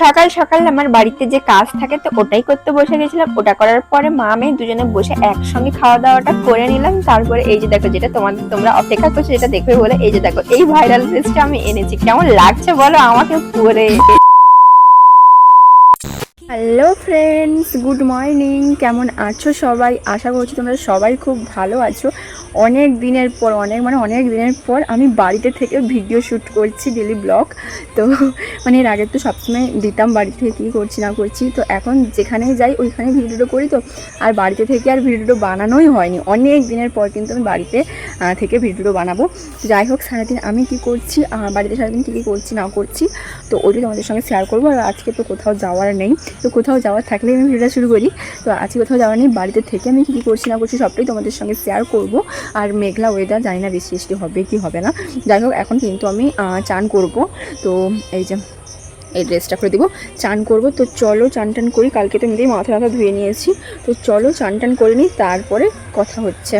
সকাল সকাল আমার বাড়িতে যে কাজ থাকে, তো ওটাই করতে বসে গেছিলাম। ওটা করার পরে মা মেয়ে দুজনে বসে একসঙ্গে খাওয়া দাওয়াটা করে নিলাম। তারপরে এই যে দেখো, যেটা তোমাদের, তোমরা অপেক্ষা করছ যেটা দেখবে বলে এই যে দেখো, এই ভাইরাল ড্রেসটা আমি এনেছি। কেমন লাগছে বলো আমাকে পরে হ্যালো ফ্রেন্ডস গুড মর্নিং কেমন আছো সবাই? আশা করছি তোমরা সবাই খুব ভালো আছো। অনেক দিনের পর, অনেক মানে অনেক দিনের পর আমি বাড়িতে থেকে ভিডিও শ্যুট করছি ডেলি ব্লগ তো মানে এর আগে তো সবসময় দিতাম বাড়ি থেকে কী করছি না করছি। তো এখন যেখানেই যাই ওইখানে ভিডিওটা করি তো। আর বাড়িতে থেকে আর ভিডিওটা বানানোই হয়নি। অনেক দিনের পর কিন্তু আমি বাড়িতে থেকে ভিডিওটা বানাবো। যাই হোক, সারাদিন আমি কি করছি বাড়িতে সারাদিন কী কী করছি, না করছি, তো ওইটাই তোমাদের সঙ্গে শেয়ার করব। আর আজকে তো কোথাও যাওয়ার নেই। তো কোথাও যাওয়ার থাকলে আমি ভিডিওটা শুরু করি। তো আজকে কোথাও যাওয়ার নেই। বাড়িতে থেকে আমি কী কী করছি, না করছি সবটাই তোমাদের সঙ্গে শেয়ার করব। আর মেঘলা ওয়েদার জানি না বৃষ্টি বৃষ্টি হবে কি হবে না। যাই হোক, এখন কিন্তু আমি চান করব। তো এই যে, এই ড্রেসটা করে দেবো। চান করব। তো চলো চান টান করি। কালকে তো এমনিতেই মাথা মাথা ধুয়ে নিয়েছি। তো চলো চান টান করে নিই, তারপরে কথা হচ্ছে।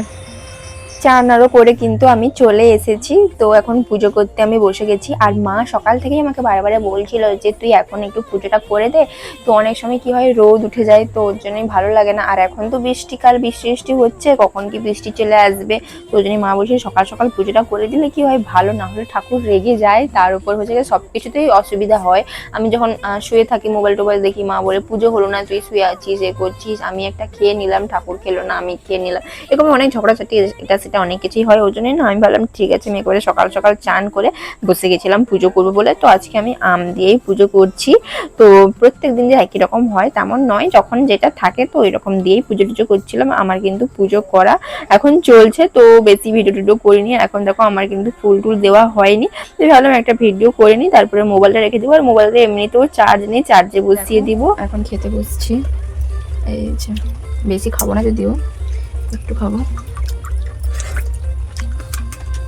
চান আরও করে কিন্তু আমি চলে এসেছি। তো এখন পুজো করতে আমি বসে গেছি। আর মা সকাল থেকেই আমাকে বারে বলছিল যে, তুই এখন একটু পুজোটা করে দে। তো অনেক সময় কি হয়, রোদ উঠে যায়, তো ওর জন্যই ভালো লাগে না। আর এখন তো বৃষ্টিকাল, বৃষ্টি বৃষ্টি হচ্ছে, কখন কি বৃষ্টি চলে আসবে? তো ওই জন্যই মা বলছে, সকাল সকাল পুজোটা করে দিলে কি হয়, ভালো না হলে ঠাকুর রেগে যায়। তার উপর হচ্ছে গিয়ে সব কিছুতেই অসুবিধা হয়। আমি যখন শুয়ে থাকি মোবাইল টোবাইল দেখি, মা বলে, পুজো হলো না তুই, শুয়ে আছিস, এ করছিস, আমি একটা খেয়ে নিলাম, ঠাকুর খেলো না, আমি খেয়ে নিলাম। এরকম অনেক ঝগড়াঝাটি এটা সেটা অনেক কিছুই হয় ওই জন্যই না আমি ভাবলাম ঠিক আছে আমি করে সকাল সকাল চান করে বসে গেছিলাম পুজো করব বলে। তো আজকে আমি আম দিয়েই পুজো করছি। তো প্রত্যেক দিন যে একই রকম হয় তেমন নয় যখন যেটা থাকে তো ওই রকম দিয়েই পুজো টুজো করছিলাম। আমার কিন্তু পুজো করা এখন চলছে তো বেশি ভিডিও টিডিও করিনি। এখন দেখো আমার কিন্তু ফুল টুল দেওয়া হয়নি। তো ভাবলাম একটা ভিডিও করে নিই তারপরে মোবাইলটা রেখে দিব। আর মোবাইলটা এমনিতেও চার্জ নেই চার্জে বসিয়ে দিব। এখন খেতে বসছি। এই যে বেশি খাব না যদিও একটু খাব।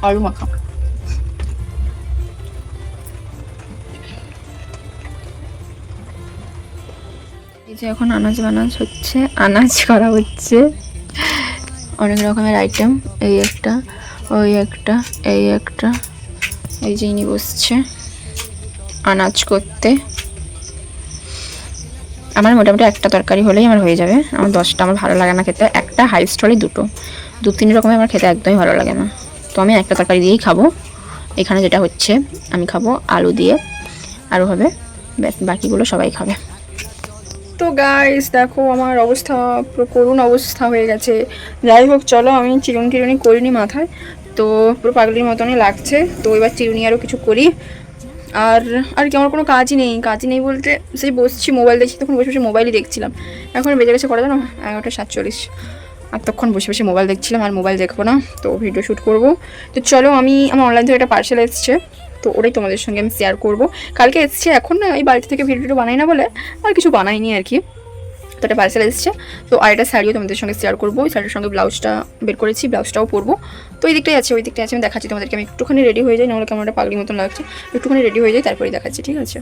আলু মাখা এই যে এখন আনাজ বানাজ হচ্ছে, আনাজ করা হচ্ছে। অনেক রকমের আইটেম এই একটা, ওই একটা, এই একটা, এই যে ইনি বসছে আনাজ করতে। আমার মোটামুটি একটা তরকারি হলেই আমার হয়ে যাবে। আমার দশটা আমার ভালো লাগে না খেতে। একটা হাইস্ট হলে দুটো। দু তিন রকমের আমার খেতে একদমই ভালো লাগে না। তো আমি একটা তরকারি দিয়েই খাব। এখানে যেটা হচ্ছে, আমি খাব আলু দিয়ে। আরও হবে। ব্যাস, বাকিগুলো সবাই খাবে। তো গাইস দেখো আমার অবস্থা, পুরো করুণ অবস্থা হয়ে গেছে। যাই হোক, চলো, আমি চিরুনি টিরুনি করিনি মাথায়। তো পুরো পাগলির মতনই লাগছে। তো এবার চিরুনি আরও কিছু করি। আর আর কি, আমার কোনো কাজই নেই। কাজই নেই বলতে, সেই বসছি মোবাইল দেখছি, তখন বসে বসে মোবাইলই দেখছিলাম। এখন বেজে গেছে কটা জানো? এগারোটা সাতচল্লিশ। তখন বসে বসে মোবাইল দেখছিলাম আর মোবাইল দেখব না, তো ভিডিও শ্যুট করব। তো চলো আমি আমার অনলাইন থেকে একটা পার্সেল এসছে, তো ওটাই তোমাদের সঙ্গে আমি শেয়ার করব। কালকে এসছে, এখন না এই বাড়িতে থেকে ভিডিওটা বানাই না বলে আর কিছু বানাইনি আর কি। তো একটা পার্সেল এসছে, তো আর একটা শাড়িও তোমাদের সঙ্গে শেয়ার করব। ওই শাড়ির সঙ্গে ব্লাউজটা বের করেছি ব্লাউজটাও পরবো। তো এই দিকটাই আছে, ওই দিকটাই আছে, আমি দেখাচ্ছি তোমাদেরকে। আমি একটুখানি রেডি হয়ে যাই, নাহলে কেমন একটা পাগলি মতন লাগছে। একটুখানি রেডি হয়ে যাই তারপরে দেখাচ্ছি, ঠিক আছে?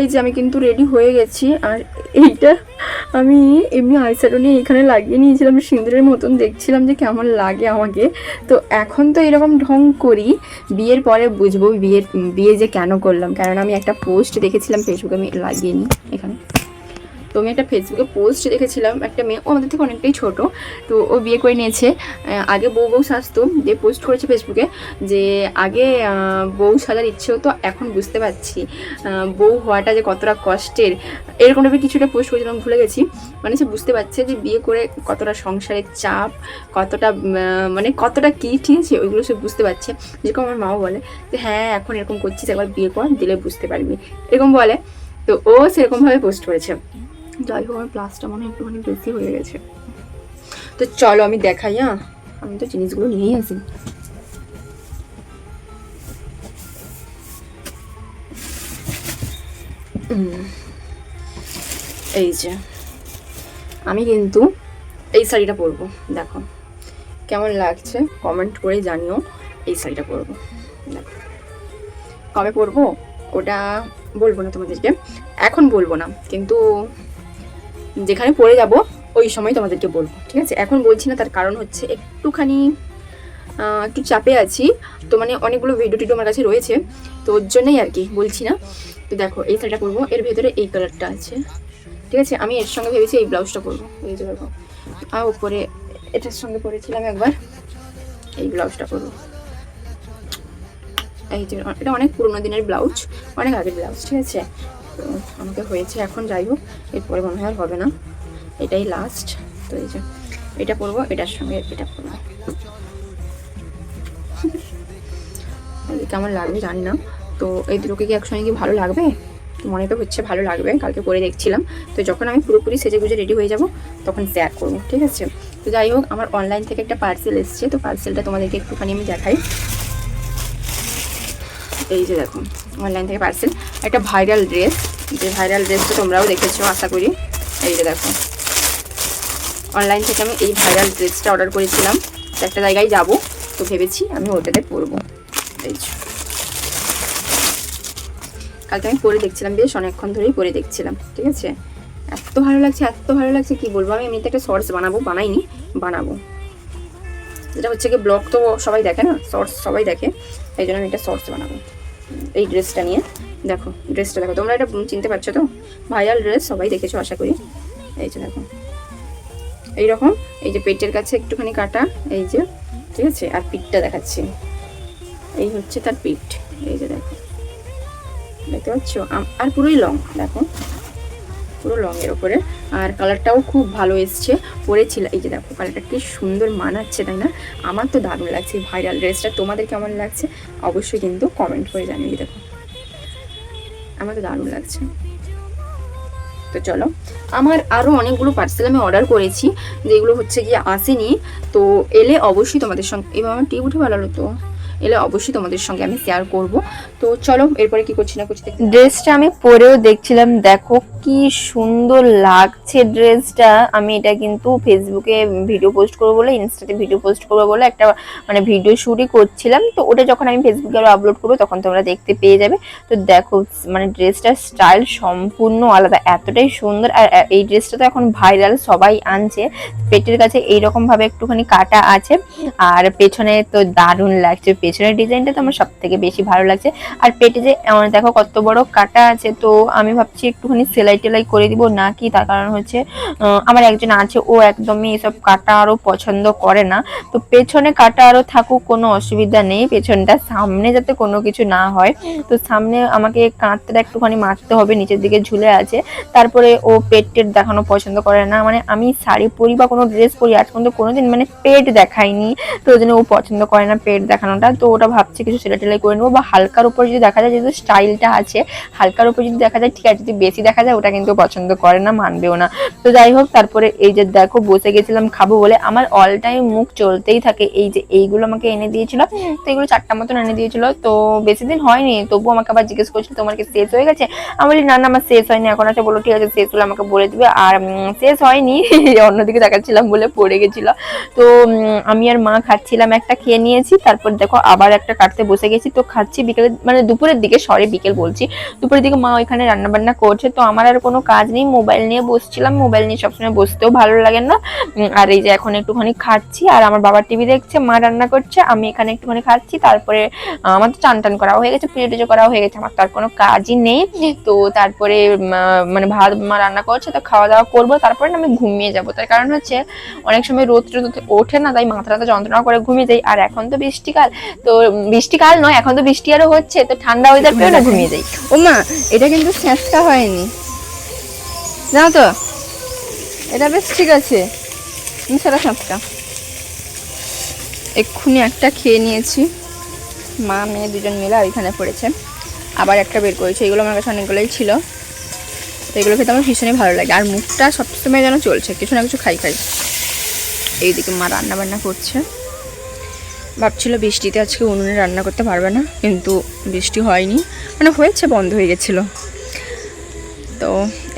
এই যে আমি কিন্তু রেডি হয়ে গেছি, আর এইটা আমি এমনি আইশ্যাডো নিয়ে এখানে লাগিয়ে নিয়েছিলাম, সিঁদুরের মতন। দেখছিলাম যে কেমন লাগে আমাকে। তো এখন তো এরকম ঢং করি, বিয়ের পরে বুঝব বিয়ের বিয়ে যে কেন করলাম। কারণ আমি একটা পোস্ট দেখেছিলাম ফেসবুকে আমি লাগিয়ে নিই এখানে। তো আমি একটা ফেসবুকে পোস্ট দেখেছিলাম একটা মেয়ে, ও আমাদের থেকে অনেকটাই ছোট, তো ও বিয়ে করে নিয়েছে। আগে বউ বউ সাজতো, যে পোস্ট করেছে ফেসবুকে যে আগে বউ সাজার ইচ্ছে হতো, এখন বুঝতে পারছি। বউ হওয়াটা যে কতটা কষ্টের, এরকম টাইপের কিছুটা পোস্ট করেছিলাম, ভুলে গেছি। মানে সে বুঝতে পারছে যে বিয়ে করে কতটা সংসারের চাপ, কতটা মানে কতটা কী, ঠিক আছে? ওইগুলো সে বুঝতে পারছে। যেরকম আমার মাও বলে যে হ্যাঁ এখন এরকম করছিস, একবার বিয়ে কর, দিলে বুঝতে পারবি। এরকম বলে। তো ও সেরকমভাবে পোস্ট করেছে। যাই হোক, আমার প্লাসটা মনে হয় একটুখানি বেশি হয়ে গেছে। তো চলো আমি দেখাই হ্যাঁ? আমি তো জিনিসগুলো নিয়েই আসি। এই যে, আমি কিন্তু এই শাড়িটা পরবো, দেখো। কেমন লাগছে? কমেন্ট করে জানিও, এই শাড়িটা পরবো, দেখো। কবে পরবো? ওটা বলব না তোমাদেরকে, এখন বলব না, কিন্তু যেখানে পড়ে যাব, ওই সময় তোমাদেরকে বলব, ঠিক আছে? এখন বলছি না, তার কারণ হচ্ছে একটুখানি একটু চাপে আছি। তো মানে অনেকগুলো ভিডিও টিডিও আমার কাছে রয়েছে, তো ওর জন্যই আর কি বলছি না। তো দেখো, এই শাড়িটা পরবো, এর ভেতরে এই কালারটা আছে, ঠিক আছে? আমি এর সঙ্গে ভেবেছি এই ব্লাউজটা পরবো, এই যে দেখো। আর উপরে এটার সঙ্গে পরেছিলাম একবার, এই ব্লাউজটা পরবো। এই যে, এটা অনেক পুরোনো দিনের ব্লাউজ অনেক আগের ব্লাউজ ঠিক আছে? আমাকে হয়েছে, এখন যাই হোক, এরপরে মনে হয় আর হবে না। এটাই লাস্ট তো এই যে, এটা পরবো, এটার সঙ্গে এটা পরবো। কেমন লাগবে, জানি না। তো এই দুটোকে কি একসঙ্গে কি ভালো লাগবে? মনে তো হচ্ছে ভালো লাগবে, কালকে পরে দেখছিলাম। তো যখন আমি পুরোপুরি সেজে গুজে রেডি হয়ে যাব, তখন শেয়ার করব, ঠিক আছে? তো যাই হোক, আমার অনলাইন থেকে একটা পার্সেল এসছে, তো পার্সেলটা তোমাদেরকে একটুখানি আমি দেখাই। এই যে দেখো অনলাইন থেকে পার্সেল একটা ভাইরাল ড্রেস যে ভাইরাল ড্রেসটা তোমরাও দেখেছ, আশা করি। এই যে দেখো। অনলাইন থেকে আমি এই ভাইরাল ড্রেসটা অর্ডার করেছিলাম। একটা জায়গায় যাব, তো ভেবেছি আমি ওটাতে পরবো। এই। কালকে আমি পরে দেখছিলাম, বেশ অনেকক্ষণ ধরেই পরে দেখছিলাম, ঠিক আছে? এত ভালো লাগছে, এত ভালো লাগছে, কি বলব? আমি এমনিতে একটা শর্টস বানাবো, বানাইনি, বানাবো। যেটা হচ্ছে কি ব্লগ তো সবাই দেখে না শর্টস সবাই দেখে, এই জন্য আমি একটা শর্টস বানাবো। এই ড্রেসটা নিয়ে। দেখো ড্রেসটা দেখো। তোমরা এটা চিনতে পারছ তো? ভাইরাল ড্রেস সবাই দেখেছ আশা করি। এই যে দেখো। এইরকম, এই যে পেটের কাছে একটুখানি কাটা, এই যে, ঠিক আছে? আর পিঠটা দেখাচ্ছি। এই হচ্ছে তার পিঠ। এই যে দেখো। দেখতে পাচ্ছ? আর পুরোই লং দেখো। পুরো লং এর ওপরে। আর কালারটাও খুব ভালো এসছে। পরেছিল এই যে দেখো কালারটা কি সুন্দর মানাচ্ছে, তাই না? আমার তো দারুণ লাগছে ভাইরাল ড্রেসটা তোমাদের কেমন লাগছে? অবশ্যই কিন্তু কমেন্ট করে জানিয়ে দেখো আমার তো দারুণ লাগছে। তো চলো, আমার আরও অনেকগুলো পার্সেল আমি অর্ডার করেছি, যেগুলো হচ্ছে গিয়ে আসেনি। তো এলে অবশ্যই তোমাদের সঙ্গে এবার আমার টিপ উঠে ভালো হতো এলে অবশ্যই তোমাদের সঙ্গে আমি শেয়ার করব। তো চলো, এরপরে কি করছি না করছি ড্রেসটা আমি পরেও দেখছিলাম, দেখো কি সুন্দর লাগছে ড্রেসটা আমি এটা কিন্তু ফেসবুকে ভিডিও পোস্ট করব বলে ইনস্টাতে ভিডিও পোস্ট করব বলে একটা মানে ভিডিও শুটই করছিলাম। তো ওটা যখন আমি ফেসবুকে আরও আপলোড করব, তখন তোমরা দেখতে পেয়ে যাবে। তো দেখো মানে ড্রেসটার স্টাইল সম্পূর্ণ আলাদা, এতটাই সুন্দর। আর এই ড্রেসটা তো এখন ভাইরাল সবাই আনছে। পেটের কাছে এইরকমভাবে একটুখানি কাটা আছে। আর পেছনে তো দারুণ লাগছে পেছনের ডিজাইনটা তো আমার সব থেকে বেশি ভালো লাগছে। আর পেটে যে, আমার দেখো কত বড় কাটা আছে, তো আমি ভাবছি একটুখানি সেলাই টেলাই করে দিব, না কি? তার কারণ হচ্ছে আমার একজন আছে, ও একদমই এসব কাটা আরও পছন্দ করে না। তো পেছনে কাটা আরও থাকুক, কোনো অসুবিধা নেই। পেছনটা সামনে যাতে কোনো কিছু না হয়। তো সামনে আমাকে কাঁধটা একটুখানি মারতে হবে, নিচের দিকে ঝুলে আছে। তারপরে ও পেট টেট দেখানো পছন্দ করে না। মানে আমি শাড়ি পরি বা কোনো ড্রেস পরি, আজ পর্যন্ত কোনোদিন মানে পেট দেখাইনি। তো ওই জন্য ও পছন্দ করে না পেট দেখানোটা। তো ওটা ভাবছি কিছু সেলাই টেলাই করে নেব। বা হালকার উপর যদি দেখা যায়, যেহেতু স্টাইলটা আছে, হালকার উপর যদি দেখা যায়, ঠিক আছে, যদি বেশি দেখা যায়, ওটা কিন্তু পছন্দ করে না, মানবেও না। তো যাই হোক, তারপরে এই যে দেখো, বসে গেছিলাম খাব বলে আমার অল টাইম মুখ চলতেই থাকে। এই যে এইগুলো আমাকে এনে দিয়েছিল, তো এগুলো চারটা মতন এনে দিয়েছিল। তো বেশি দিন হয়নি, তবু আমাকে আবার জিজ্ঞেস করছিল, তোমার কি শেষ হয়ে গেছে? আমি বলি, না না, আমার শেষ হয়নি। এখন আছে, বলো, ঠিক আছে, শেষ হলে আমাকে বলে দিবে। আর শেষ হয়নি, অন্যদিকে দেখাচ্ছিলাম বলে পড়ে গেছিল। তো আমি আর মা খাচ্ছিলাম একটা, খেয়ে নিয়েছি। তারপর দেখো আবার একটা কাটতে বসে গেছি, তো খাচ্ছি বিকেলে মানে দুপুরের দিকে সরি বিকেল বলছি। দুপুরের দিকে মা ওইখানে রান্না বান্না করছে, তো আমার আর কোনো কাজ নেই মোবাইল নিয়ে বসছিলাম মোবাইল নিয়ে সবসময় বসতেও ভালো লাগে না। আর এই যে এখন একটুখানি খাচ্ছি, আর আমার বাবা টিভি দেখছে, মা রান্না করছে, আমি এখানে একটুখানি খাচ্ছি, তারপরে আমার তো চান টান করা হয়ে গেছে, পুজো টুজো করা হয়ে গেছে, আমার তো আর কোনো কাজই নেই। তো তারপরে মানে ভাত মা রান্না করছে, তো খাওয়া দাওয়া করব, তারপরে আমি ঘুমিয়ে যাব। তার কারণ হচ্ছে, অনেক সময় রোদ টোদ ওঠে না, তাই মাথাটা যন্ত্রণা করে ঘুমিয়ে যাই। আর এখন তো বৃষ্টিকাল তো উম, বৃষ্টিকাল নয় এখন তো বৃষ্টি আরও হচ্ছে তো ঠান্ডা ওয়েদার পেয়ে না ঘুমিয়ে যাই। ও মা এটা কিন্তু স্যাঁচটা হয়নি। জানো তো এটা বেশ ঠিক আছে। সেটা স্যাঁচটা এক্ষুনি একটা খেয়ে নিয়েছি। মা মেয়ে দুজন মিলে ওইখানে পড়েছে। আবার একটা বের করেছে এগুলো আমার কাছে অনেকগুলোই ছিল। তো এগুলো খেতে আমার ভীষণই ভালো লাগে। আর মুখটা সবসময় যেন চলছে কিছু না কিছু খাই খাই। এইদিকে মা রান্না বান্না করছে। ভাবছিল বৃষ্টিতে আজকে উনুনে রান্না করতে পারবে না, কিন্তু বৃষ্টি হয়নি। মানে হয়েছে, বন্ধ হয়ে গেছিল। তো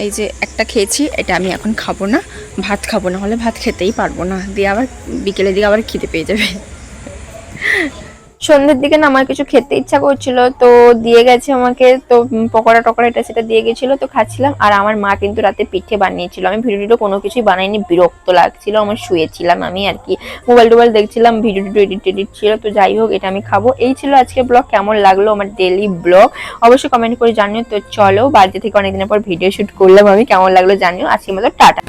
এই যে একটা খেয়েছি, এটা আমি এখন খাব না, ভাত খাব না হলে ভাত খেতেই পারব না। দিয়ে আবার বিকেলের দিকে আবার খিদে পেয়ে যাবে। সন্ধ্যের দিকে না আমার কিছু খেতে ইচ্ছা করছিল, তো দিয়ে গেছে আমাকে, তো পকোড়া টকোড়া এটা সেটা দিয়ে গেছিল, তো খাচ্ছিলাম। আর আমার মা কিন্তু রাতে পিঠে বানিয়েছিল। আমি ভিডিও টিডিও কোনো কিছুই বানাইনি, বিরক্ত লাগছিল, আমার শুয়েছিলাম আমি আর কি। মোবাইল টোবাইল দেখছিলাম ভিডিও টিডিও এডিট টেডিট ছিল, তো যাই হোক, এটা আমি খাব। এই ছিল আজকে ব্লগ কেমন লাগল আমার ডেলি ব্লগ অবশ্যই কমেন্ট করে জানিও। তো চলো, বাড়িতে থেকে অনেকদিনের পর ভিডিও শুট করলাম আমি, কেমন লাগল জানিও। আজকের মতো টাটা।